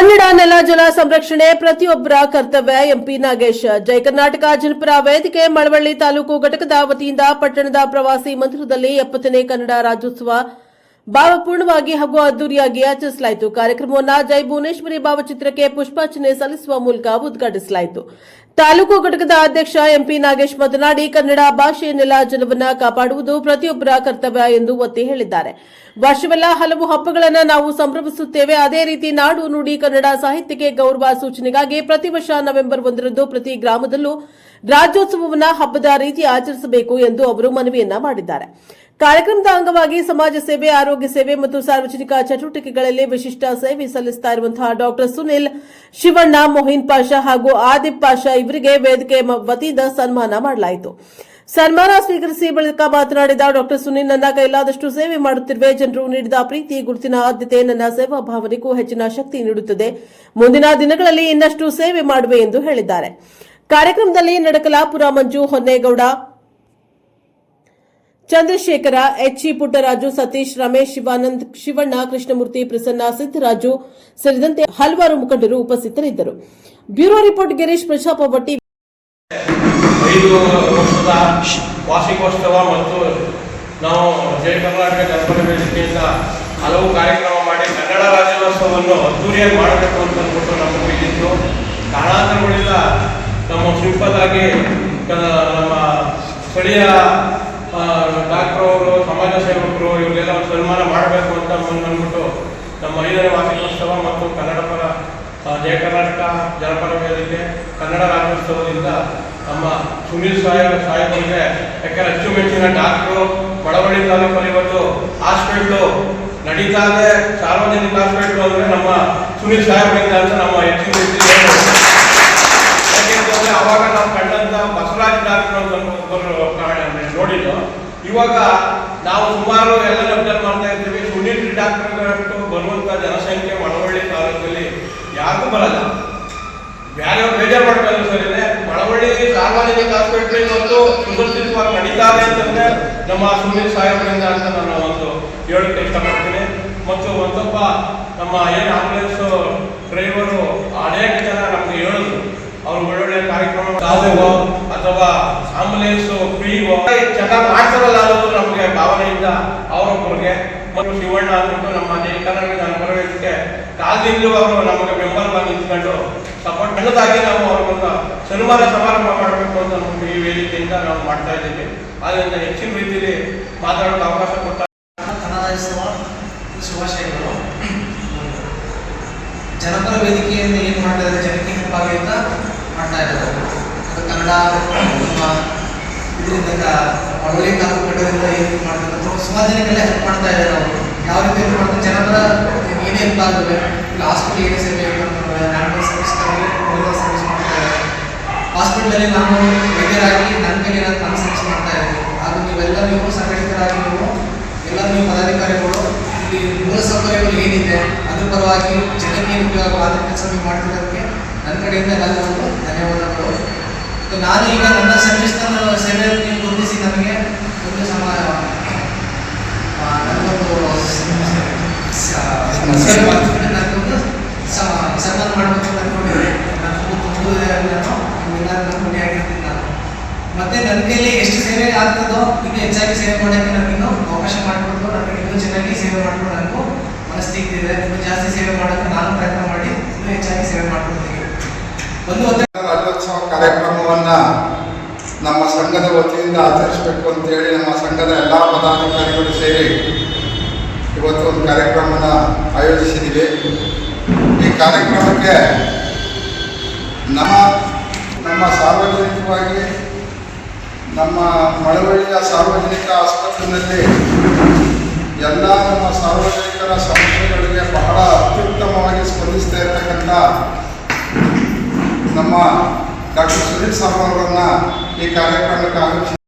ಕನ್ನಡ ನೆಲ ಜಲ ಸಂರಕ್ಷಣೆ ಪ್ರತಿಯೊಬ್ಬರ ಕರ್ತವ್ಯ. ಎಂಪಿ ನಾಗೇಶ್, ಜೈ ಕರ್ನಾಟಕ ಜನಪರ ವೇದಿಕೆ, ಮಳವಳ್ಳಿ ತಾಲೂಕು ಘಟಕದ ವತಿಯಿಂದ ಪಟ್ಟಣದ ಪ್ರವಾಸಿ ಮಂದಿರದಲ್ಲಿ ಎಪ್ಪತ್ತನೇ ಕನ್ನಡ ರಾಜ್ಯೋತ್ಸವ ಭಾವಪೂರ್ಣವಾಗಿ ಹಾಗೂ ಅದ್ದೂರಿಯಾಗಿ ಆಚರಿಸಲಾಯಿತು. ಕಾರ್ಯಕ್ರಮವನ್ನು ಜೈ ಭುವನೇಶ್ವರಿ ಭಾವಚಿತ್ರಕ್ಕೆ ಪುಷ್ಪಾರ್ಚನೆ ಸಲ್ಲಿಸುವ ಮೂಲಕ ಉದ್ಘಾಟಿಸಲಾಯಿತು. ತಾಲೂಕು ಘಟಕದ ಅಧ್ಯಕ್ಷ ಎಂಪಿ ನಾಗೇಶ್ ಮಾತನಾಡಿ, ಕನ್ನಡ ಭಾಷೆಯ ನೆಲ ಜಲವನ್ನ ಕಾಪಾಡುವುದು ಪ್ರತಿಯೊಬ್ಬರ ಕರ್ತವ್ಯ ಎಂದು ಒತ್ತಿ ಹೇಳಿದ್ದಾರೆ. ವರ್ಷವೆಲ್ಲ ಹಲವು ಹಬ್ಬಗಳನ್ನು ನಾವು ಸಂಭ್ರಮಿಸುತ್ತೇವೆ. ಅದೇ ರೀತಿ ನಾಡು ನುಡಿ ಕನ್ನಡ ಸಾಹಿತ್ಯಕ್ಕೆ ಗೌರವ ಸೂಚನೆಗಾಗಿ ಪ್ರತಿ ವರ್ಷ ನವೆಂಬರ್ ಒಂದರಂದು ಪ್ರತಿ ಗ್ರಾಮದಲ್ಲೂ ರಾಜ್ಯೋತ್ಸವವನ್ನ ಹಬ್ಬದ ರೀತಿ ಆಚರಿಸಬೇಕು ಎಂದು ಅವರು ಮನವಿಯನ್ನ ಮಾಡಿದ್ದಾರೆ. ಕಾರ್ಯಕ್ರಮದ ಅಂಗವಾಗಿ ಸಮಾಜ ಸೇವೆ, ಆರೋಗ್ಯ ಸೇವೆ ಮತ್ತು ಸಾರ್ವಜನಿಕ ಚಟುವಟಿಕೆಗಳಲ್ಲಿ ವಿಶಿಷ್ಟ ಸೇವೆ ಸಲ್ಲಿಸುತ್ತಾ ಇರುವಂತಹ ಡಾಕ್ಟರ್ ಸುನಿಲ್ ಶಿವಣ್ಣ, ಮೊಹಿನ್ ಪಾಷಾ ಹಾಗೂ ಆದಿಪ್ ಪಾಷಾ ಇವರಿಗೆ ವೇದಿಕೆ ವತಿಯಿಂದ ಸನ್ಮಾನ ಮಾಡಲಾಯಿತು. ಸನ್ಮಾನ ಸ್ವೀಕರಿಸಿ ಬಳಿಕ ಮಾತನಾಡಿದ ಡಾಕ್ಟರ್ ಸುನಿಲ್, ನನ್ನ ಕೈಲಾದಷ್ಟು ಸೇವೆ ಮಾಡುತ್ತಿರುವೆ. ಜನರು ನೀಡಿದ ಪ್ರೀತಿ, ಗುರುತಿನ ಆದ್ಯತೆ, ನನ್ನ ಸೇವಾ ಭಾವನೆಗೂ ಹೆಚ್ಚಿನ ಶಕ್ತಿ ನೀಡುತ್ತದೆ. ಮುಂದಿನ ದಿನಗಳಲ್ಲಿ ಇನ್ನಷ್ಟು ಸೇವೆ ಮಾಡುವೆ ಎಂದು ಹೇಳಿದ್ದಾರೆ. ಕಾರ್ಯಕ್ರಮದಲ್ಲಿ ನಡಕಲಾಪುರ ಮಂಜು ಹೊನ್ನೇಗೌಡ ಚಂದ್ರಶೇಖರ ಎಚ್ಇ ಪುಟ್ಟರಾಜು, ಸತೀಶ್, ರಮೇಶ್, ಶಿವಾನಂದ್, ಶಿವಣ್ಣ, ಕೃಷ್ಣಮೂರ್ತಿ, ಪ್ರಸನ್ನ ಸಿದ್ದರಾಜು ಸೇರಿದಂತೆ ಹಲವಾರು ಮುಖಂಡರು ಉಪಸ್ಥಿತರಿದ್ದರು. ಬ್ಯೂರೋ ರಿಪೋರ್ಟ್, ಗಿರೀಶ್ ಪ್ರಜಾಪವಟ್ಟಿ ಐದು ವಾರ್ಷಿಕೋತ್ಸವ ಮತ್ತು ನಾವು ಜಯ ಕರ್ನಾಟಕ ಜನಪದ ವೇದಿಕೆಯಿಂದ ಹಲವು ಕಾರ್ಯಕ್ರಮ ಮಾಡಿ ಕನ್ನಡ ರಾಜ್ಯೋತ್ಸವವನ್ನು ಅದ್ದೂರಿಯಾಗಿ ಮಾಡಬೇಕು ಅಂತ ಅಂದ್ಬಿಟ್ಟು ನಮ್ಮ ಇದ್ದಿತ್ತು ಕಾರಣಾಂತರಗಳಿಂದ ನಮ್ಮ ಸಿಂಪಲ್ ನಮ್ಮ ಸ್ಥಳೀಯ ಡಾಕ್ಟರ್ ಅವರು, ಸಮಾಜ ಸೇವಕರು, ಇವರಿಗೆಲ್ಲ ಒಂದು ಸನ್ಮಾನ ಮಾಡಬೇಕು ಅಂತ ಮುಂದೆ ಬಂದ್ಬಿಟ್ಟು ನಮ್ಮ ಐದನೇ ವಾರ್ಷಿಕೋತ್ಸವ ಮತ್ತು ಕನ್ನಡ ಪರ ಜಯ ಕರ್ನಾಟಕ ಜನಪದ ವೇದಿಕೆ, ಕನ್ನಡ ರಾಜ್ಯೋತ್ಸವದಿಂದ ನಮ್ಮ ಸುನೀಲ್ ಸಾಹೇಬ್ ಸಾಹೇಬರಿಗೆ, ಯಾಕಂದ್ರೆ ಅಚ್ಚುಮೆಚ್ಚಿನ ಡಾಕ್ಟ್ರು, ಬಡವಳ್ಳಿ ತಾಲೂಕಲ್ಲಿ ಇವತ್ತು ಹಾಸ್ಪಿಟ್ಲು ನಡೀತಾ ಇದೆ. ಸಾರ್ವಜನಿಕ ಹಾಸ್ಪಿಟ್ಲು ಅಂದರೆ ನಮ್ಮ ಸುನೀಲ್ ಸಾಹೇಬರಿಂದ ಅಂತ ನಮ್ಮ ಇವಾಗ ನಾವು ಸುಮಾರು ಎಲ್ಲ ಅಬ್ಸರ್ವ್ ಮಾಡ್ತಾ ಇರ್ತೀವಿ ಸುನೀಲ್ ಡಾಕ್ಟರ್ಗಳಷ್ಟು ಬರುವಂತ ಜನಸಂಖ್ಯೆ ಮಳವಳ್ಳಿ ತಾಲೂಕಲ್ಲಿ ಯಾರಿಗೂ ಬರಲ್ಲ. ಬೇರೆ ಬೇಜಾರು ಮಾಡ್ಕೊಂಡು ಸರ್ ಇದೆ ಮಳವಳ್ಳಿ ಸಾರ್ವಜನಿಕ ಹಾಸ್ಪಿಟಲ್ ಇವತ್ತು ಸುಸಜ್ಜಿತವಾಗಿ ನಡೀತಾರೆ ಅಂತಂದ್ರೆ ನಮ್ಮ ಸುನೀಲ್ ಸಾಹೇಬ್ರಿಂದ ಅಂತ ನಾನು ಒಂದು ಹೇಳಕ್ಕೆ ಇಷ್ಟಪಡ್ತೀನಿ. ಮತ್ತು ಒಂದೊಬ್ಬ ನಮ್ಮ ಏನು ಆಂಬುಲೆನ್ಸ್ ಡ್ರೈವರು ಅನೇಕ ಜನ ನಮ್ಗೆ ಹೇಳಿದ್ರು. ಅವ್ರು ಒಳ್ಳೊಳ್ಳೆ ಕಾರ್ಯಕ್ರಮ ಅಥವಾ ಆಂಬುಲೆನ್ಸ್ ಫ್ರೀ ಚೆನ್ನಾಗಿ ಮಾಡ್ತಾರಲ್ಲ ಅನ್ನೋದು ನಮಗೆ ಭಾವನೆಯಿಂದ ಅವರೊಬ್ಬರಿಗೆ. ಮತ್ತು ಶಿವಣ್ಣ ಅಂದ್ಬಿಟ್ಟು ನಮ್ಮ ಜನಪರ ವೇದಿಕೆ ಕಾಲದಿಂದಲೂ ಅವರು ನಮಗೆ ಬೆಂಬಲವಾಗಿ ನಿಂತ್ಕೊಂಡು ಸಪೋರ್ಟ್ ಸಣ್ಣದಾಗಿ ನಾವು ಅವ್ರಿಗೊಂದು ಸನ್ಮಾನ ಸಮಾರಂಭ ಮಾಡಬೇಕು ಅಂತ ನಮ್ಮ ಈ ವೇದಿಕೆಯಿಂದ ನಾವು ಮಾಡ್ತಾ ಇದ್ದೀವಿ. ಆದ್ದರಿಂದ ಹೆಚ್ಚಿನ ರೀತಿಯಲ್ಲಿ ಮಾತಾಡೋಕೆ ಅವಕಾಶ ಕೊಟ್ಟ ಕನ್ನಡೋತ್ಸವ ಶುಭಾಶಯಗಳು. ಜನಪರ ವೇದಿಕೆಯಿಂದ ಏನು ಮಾಡ್ತಾ ಇದ್ದಾರೆ? ಜನಕ್ಕೆ ನೆನಪಾಗಿ ಅಂತ ಮಾಡ್ತಾ ಇದ್ದಾರೆ. ಕನ್ನಡ ಇದರಿಂದ ಒಳ್ಳೆ ಕಾಲು ಕಟ್ಟೋದ್ರಿಂದ ಏನು ಮಾಡ್ತಾರೆ ಸುಮಾರು ಜನಕ್ಕೆಲ್ಲ ಹೆಲ್ಪ್ ಮಾಡ್ತಾ ಇದ್ದಾರೆ ಅವರು ಯಾವ ರೀತಿ ಹೆಲ್ಪ್ ಮಾಡ್ತಾರೆ ಜನಪರ ಏನೇ ಹೆಲ್ಪ್ ಆಗ್ತದೆ ಇಲ್ಲ ಹಾಸ್ಪಿಟಲ್ ಏನೇ ಸೇವೆ ಮಾಡ್ತಾರೆ ನ್ಯಾಷನಲ್ ಸರ್ವಿಸ್ ಮಾಡ್ತಾ ಇದ್ದಾರೆ. ಹಾಸ್ಪಿಟಲಲ್ಲಿ ನಾನು ವೈದ್ಯರಾಗಿ ನನ್ನ ಕೈಲಿ ನಾನು ನಾನು ಸರ್ವಿಸ್ ಮಾಡ್ತಾ ಇದ್ದೀನಿ. ಹಾಗೂ ನೀವೆಲ್ಲ ನೀವು ಸಂಘಟಿತರಾಗಿ ನೀವು ಎಲ್ಲ ನೀವು ಪದಾಧಿಕಾರಿಗಳು, ಇಲ್ಲಿ ಮೂಲ ಸೌಕರ್ಯಗಳು ಏನಿದೆ, ಅದ್ರ ಪರವಾಗಿ ಜನಕ್ಕೆ ಉಪಯೋಗ ಆದ ಕೆಲಸ ನೀವು ಮಾಡ್ತಿರೋದಕ್ಕೆ ನನ್ನ ಕಡೆಯಿಂದ ಎಲ್ಲರಿಗೂ ಧನ್ಯವಾದಗಳು. ನಾನು ಈಗ ನನ್ನ ಸೇವೆಯನ್ನು ನೀವು ಗುರುತಿಸಿ ನನಗೆ ಒಂದು ಸಮಯ ನನಗೊಂದು ಸನ್ಮಾನ ಮಾಡಬೇಕು ಅಂತ ಅನ್ಕೊಂಡಿದ್ದೆ ನಾನು ನಾನು ಆಗಿರ್ತೀನಿ ನಾನು. ಮತ್ತೆ ನನ್ನ ಕೈಯಲ್ಲಿ ಎಷ್ಟು ಸೇವೆ ಆಗ್ತದೋ ಇನ್ನೂ ಹೆಚ್ಚಾಗಿ ಸೇವೆ ಮಾಡೋಕ್ಕೆ ನನಗಿನ್ನೂ ಅವಕಾಶ ಮಾಡಿಕೊಟ್ಟು ನನಗೆ ಇನ್ನೂ ಚೆನ್ನಾಗಿ ಸೇವೆ ಮಾಡ್ಕೊಂಡು ನನಗೂ ಮನಸ್ಥಿತಿ ಇದೆ. ಇನ್ನೂ ಜಾಸ್ತಿ ಸೇವೆ ಮಾಡೋಕ್ಕೆ ನಾನು ಪ್ರಯತ್ನ ಮಾಡಿ ಇನ್ನೂ ಹೆಚ್ಚಾಗಿ ಸೇವೆ ಮಾಡ್ಕೊಡ್ತೀನಿ. ಒಂದು ರಾಜ್ಯೋತ್ಸವ ಕಾರ್ಯಕ್ರಮವನ್ನ ನಮ್ಮ ಸಂಘದ ವತಿಯಿಂದ ಆಚರಿಸಬೇಕು ಅಂತೇಳಿ ನಮ್ಮ ಸಂಘದ ಎಲ್ಲ ಪದಾಧಿಕಾರಿಗಳು ಸೇರಿ ಇವತ್ತು ಒಂದು ಕಾರ್ಯಕ್ರಮನ ಆಯೋಜಿಸಿದ್ದೀವಿ. ಈ ಕಾರ್ಯಕ್ರಮಕ್ಕೆ ನಮ್ಮ ನಮ್ಮ ಸಾರ್ವಜನಿಕವಾಗಿ, ನಮ್ಮ ಮಳವಳ್ಳಿಯ ಸಾರ್ವಜನಿಕ ಆಸ್ಪತ್ರೆಯಲ್ಲಿ ಎಲ್ಲ ನಮ್ಮ ಸಾರ್ವಜನಿಕರ ಸಮಸ್ಯೆಗಳಿಗೆ ಬಹಳ ನಮ್ಮ ಡಾಕ್ಟರ್ ಸುನೀಲ್